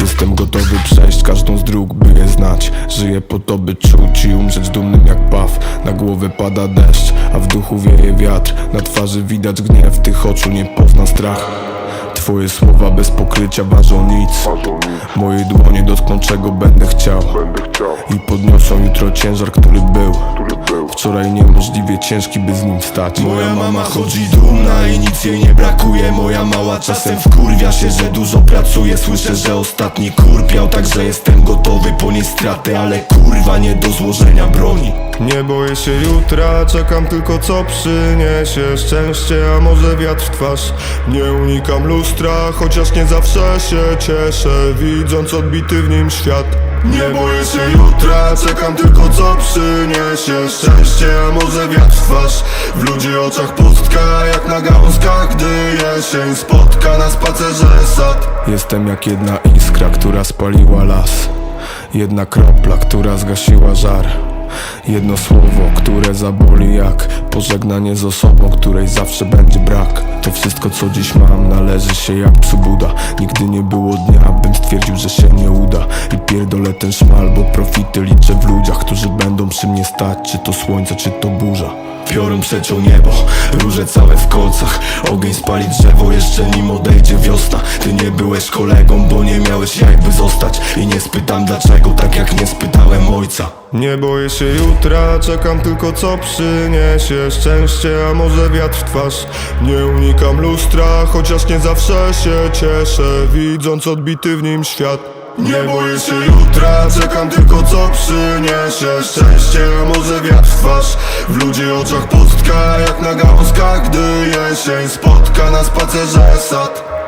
Jestem gotowy przejść każdą z dróg, by je znać. Żyję po to, by czuć i umrzeć dumnym jak paw. Na głowę pada deszcz, a w duchu wieje wiatr. Na twarzy widać gniew, tych oczu nie pozna strach. Twoje słowa bez pokrycia ważą nic. Moje dłonie dotkną czego będę chciał. I podniosą jutro ciężar, który był. Wczoraj niemożliwie ciężki, by z nim stać. Moja mama chodzi dumna i nic jej nie brakuje. Moja mała czasem wkurwia się, że dużo pracuje Słyszę, że ostatni kurpiał, także jestem gotowy ponieść stratę Ale kurwa nie do złożenia broni Nie boję się jutra, czekam tylko co przyniesie Szczęście, a może wiatr w twarz. Nie unikam lustra, chociaż nie zawsze się cieszę Widząc odbity w nim świat. Nie boję się jutra, czekam tylko co przyniesie Szczęście, a może wiatr w twarz. W ludzi oczach pustka, jak na gałązkach Gdy jesień spotka na spacerze sad. Jestem jak jedna iskra, która spaliła las. Jedna kropla, która zgasiła żar Jedno słowo, które zaboli jak Pożegnanie z osobą, której zawsze będzie brak. To wszystko co dziś mam należy się jak psu Nigdy nie było dnia, bym stwierdził, że się nie uda. I pierdolę ten szmal, bo profity liczę w ludziach Którzy będą przy mnie stać, czy to słońce, czy to burza Piorun przeciął niebo, róże całe w kolcach Ogień spali drzewo jeszcze nim odejdzie wiosna. Ty nie byłeś kolegą, bo nie miałeś jakby zostać. I nie spytam dlaczego, tak jak nie spytałem ojca. Nie boję się jutra, czekam tylko co przyniesie Szczęście, a może wiatr w twarz. Nie unikam lustra, chociaż nie zawsze się cieszę Widząc odbity w nim świat Nie boję się jutra, czekam tylko co przyniesie Szczęście, może wiatr w twarz W ludzi oczach pustka, jak na gałązkach Gdy jesień spotka na spacerze sad